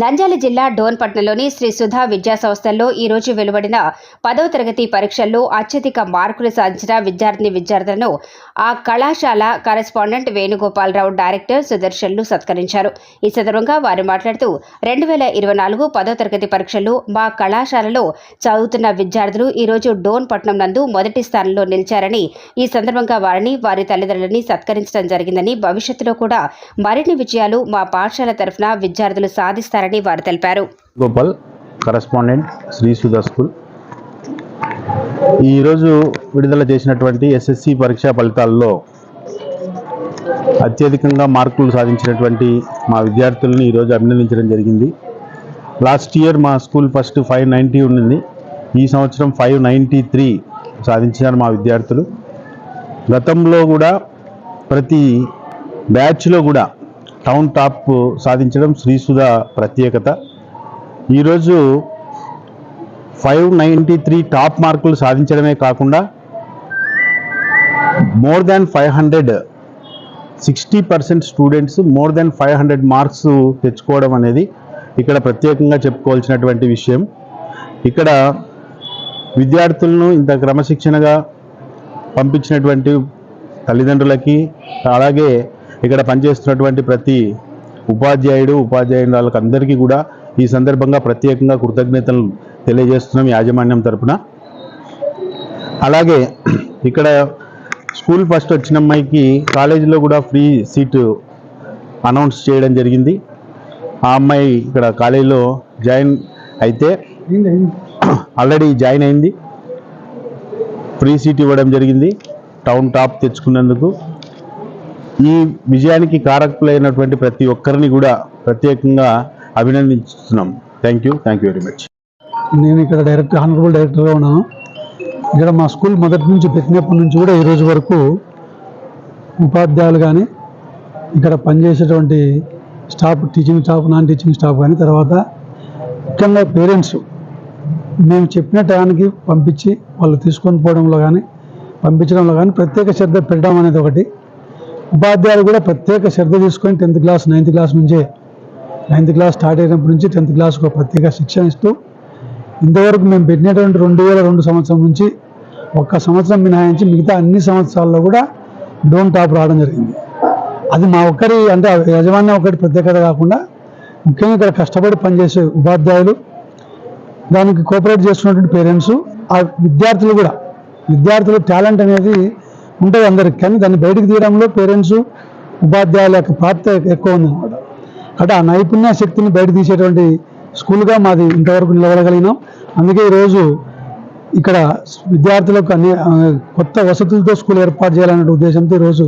నంద్యాల జిల్లా డోన్పట్నంలోని శ్రీ సుధా విద్యా సంస్థల్లో ఈ రోజు వెలువడిన పదవ తరగతి పరీక్షల్లో అత్యధిక మార్కులు సాధించిన విద్యార్థిని విద్యార్థులను ఆ కళాశాల కరెస్పాండెంట్ వేణుగోపాలరావు డైరెక్టర్ సుదర్శన్లు సత్కరించారు. ఈ సందర్భంగా వారు మాట్లాడుతూ రెండు వేల ఇరవై నాలుగు పదవ తరగతి పరీక్షలు మా కళాశాలలో చదువుతున్న విద్యార్థులు ఈరోజు డోన్పట్నం డోన్ పట్నం నందు మొదటి స్థానంలో నిలిచారని ఈ సందర్భంగా వారిని వారి తల్లిదండ్రులని సత్కరించడం జరిగిందని భవిష్యత్తులో కూడా మరిన్ని విజయాలు మా పాఠశాల తరఫున విద్యార్థులు సాధిస్తారని వారు తెలిపారు. Gopal correspondent Shri Sudha school. ఈరోజు విడుదల చేసినటువంటి ఎస్ఎస్సి పరీక్షా ఫలితాల్లో అత్యధికంగా మార్కులు సాధించినటువంటి మా విద్యార్థులను ఈరోజు అభినందించడం జరిగింది. లాస్ట్ ఇయర్ మా స్కూల్ ఫస్ట్ ఫైవ్ నైంటీ ఉండింది. ఈ సంవత్సరం ఫైవ్ నైంటీ త్రీ సాధించారు మా విద్యార్థులు. గతంలో కూడా ప్రతి బ్యాచ్లో కూడా టౌన్ టాప్ సాధించడం శ్రీసుధ ప్రత్యేకత. ఈరోజు ఫైవ్ నైంటీ త్రీ టాప్ మార్కులు సాధించడమే కాకుండా more than five hundred sixty percent students more than five hundred marks తెచ్చుకోవడం అనేది ఇక్కడ ప్రత్యేకంగా చెప్పుకోవాల్సినటువంటి విషయం. ఇక్కడ విద్యార్థులను ఇంత క్రమశిక్షణగా పంపించినటువంటి తల్లిదండ్రులకి అలాగే ఇక్కడ పనిచేస్తున్నటువంటి ప్రతి ఉపాధ్యాయుడు ఉపాధ్యాయుని వాళ్ళకందరికీ కూడా ఈ సందర్భంగా ప్రత్యేకంగా కృతజ్ఞతలు తెలియజేస్తున్నాం యాజమాన్యం తరపున. అలాగే ఇక్కడ స్కూల్ ఫస్ట్ వచ్చిన అమ్మాయికి కాలేజీలో కూడా ఫ్రీ సీటు అనౌన్స్ చేయడం జరిగింది. ఆ అమ్మాయి ఇక్కడ కాలేజీలో జాయిన్ అయితే ఆల్రెడీ జాయిన్ అయింది. ఫ్రీ సీట్ ఇవ్వడం జరిగింది. టౌన్ టాప్ తెచ్చుకున్నందుకు ఈ విజయానికి కారకులైనటువంటి ప్రతి ఒక్కరిని కూడా ప్రత్యేకంగా అభినందిస్తున్నాం. Thank you thank you very much నేను ఇక్కడ డైరెక్టర్ హానరబుల్ డైరెక్టర్గా ఉన్నాను. ఇక్కడ మా స్కూల్ మొదటి నుంచి పెట్టినప్పటి నుంచి కూడా ఈ రోజు వరకు ఉపాధ్యాయులు కానీ ఇక్కడ పనిచేసేటువంటి staff teaching staff non teaching staff కానీ తర్వాత ముఖ్యంగా పేరెంట్స్ మేము చెప్పిన టయానికి పంపించి వాళ్ళు తీసుకొని పోవడంలో కానీ పంపించడంలో కానీ ప్రత్యేక శ్రద్ధ పెట్టడం అనేది ఒకటి. ఉపాధ్యాయులు కూడా ప్రత్యేక శ్రద్ధ తీసుకొని టెన్త్ క్లాస్ నైన్త్ క్లాస్ నుంచే నైన్త్ క్లాస్ స్టార్ట్ అయినప్పటి నుంచి టెన్త్ క్లాస్కు ఒక ప్రత్యేక శిక్షణ ఇస్తూ ఇంతవరకు మేము పెట్టినటువంటి రెండు వేల రెండు సంవత్సరం నుంచి ఒక్క సంవత్సరం మినహాయించి మిగతా అన్ని సంవత్సరాల్లో కూడా డోన్ టాప్ రావడం జరిగింది. అది మా ఒక్కరి అంటే యజమాన్యం ఒకటి ప్రత్యేకత కాకుండా ముఖ్యంగా ఇక్కడ కష్టపడి పనిచేసే ఉపాధ్యాయులు దానికి కోఆపరేట్ చేస్తున్నటువంటి పేరెంట్స్ ఆ విద్యార్థులు కూడా విద్యార్థులు టాలెంట్ అనేది ఉంటుంది అందరికి. కానీ దాన్ని బయటకు తీయడంలో పేరెంట్స్ ఉపాధ్యాయుల యొక్క పాత్ర ఎక్కువ ఉంది అంటే ఆ నైపుణ్య శక్తిని బయట తీసేటువంటి స్కూల్గా మాది ఇంతవరకు నిలవగలిగినాం అందుకే ఈరోజు ఇక్కడ విద్యార్థులకు అన్ని కొత్త వసతులతో స్కూల్ ఏర్పాటు చేయాలనే ఉద్దేశంతో ఈరోజు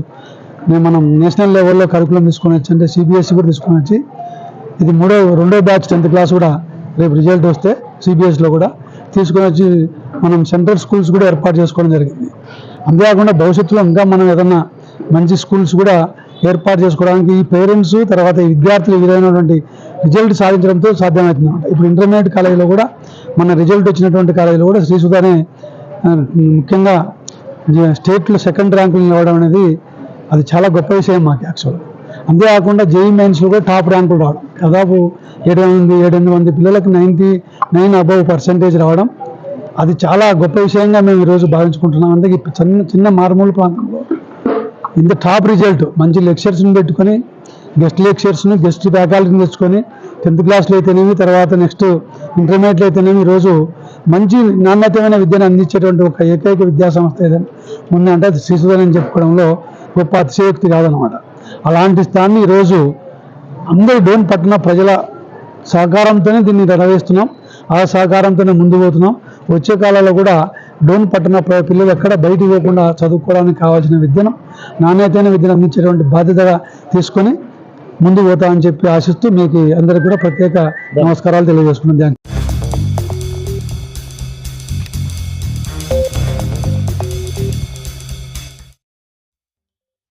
మేము మనం నేషనల్ లెవెల్లో కరికులం తీసుకొని వచ్చి అంటే సిబిఎస్ఈ కూడా తీసుకొని వచ్చి ఇది మూడో రెండో బ్యాచ్ టెన్త్ క్లాస్ కూడా రేపు రిజల్ట్ వస్తే సిబిఎస్లో కూడా తీసుకొని వచ్చి మనం సెంట్రల్ స్కూల్స్ కూడా ఏర్పాటు చేసుకోవడం జరిగింది. అంతేకాకుండా భవిష్యత్తులో ఇంకా మనం ఏదన్నా మంచి స్కూల్స్ కూడా ఏర్పాటు చేసుకోవడానికి ఈ పేరెంట్స్ తర్వాత ఈ విద్యార్థులు విధమైనటువంటి రిజల్ట్ సాధించడంతో సాధ్యమవుతుంది. ఇప్పుడు ఇంటర్మీడియట్ కాలేజీలో కూడా మన రిజల్ట్ వచ్చినటువంటి కాలేజీలో కూడా శ్రీసుధానే ముఖ్యంగా స్టేట్లో సెకండ్ ర్యాంకులు నిలవడం అనేది అది చాలా గొప్ప విషయం మాకు యాక్చువల్గా అంతేకాకుండా జేఈ మెయిన్స్లో కూడా టాప్ ర్యాంకులు రావడం. దాదాపు ఏడు మంది ఏడెనిమిది మంది పిల్లలకు నైంటీ నైన్ అబవ్ పర్సెంటేజ్ రావడం. అది చాలా గొప్ప విషయంగా మేము ఈరోజు భావించుకుంటున్నాం. అందుకే చిన్న చిన్న మారుమూల ప్రాంతంలో ఇంత టాప్ రిజల్ట్ మంచి లెక్చర్స్ని పెట్టుకొని గెస్ట్ లెక్చర్స్ని గెస్ట్ ఫ్యాకల్టీని తెచ్చుకొని టెన్త్ క్లాస్లో అయితేనేమి తర్వాత నెక్స్ట్ ఇంటర్మీడియట్లో అయితేనేమి ఈరోజు మంచి నాణ్యతమైన విద్యను అందించేటువంటి ఒక ఏకైక విద్యా సంస్థ ఏదైనా ఉందంటే అది శిశుధనని చెప్పుకోవడంలో గొప్ప అతిశయోక్తి కాదనమాట అలాంటి స్థాన్ని ఈరోజు అందరూ డోన్ పట్టణ ప్రజల సహకారంతోనే దీన్ని నెరవేరుస్తున్నాం ఆ సహకారంతోనే ముందు పోతున్నాం. వచ్చే కాలంలో కూడా డోన్ పట్టణ పిల్లలు ఎక్కడ బయటికి పోకుండా చదువుకోవడానికి కావాల్సిన విద్యను నాణ్యతైన విద్యను అందించేటువంటి బాధ్యతగా తీసుకొని ముందు పోతామని చెప్పి ఆశిస్తూ మీకు అందరికి కూడా ప్రత్యేక నమస్కారాలు తెలియజేసుకున్నాను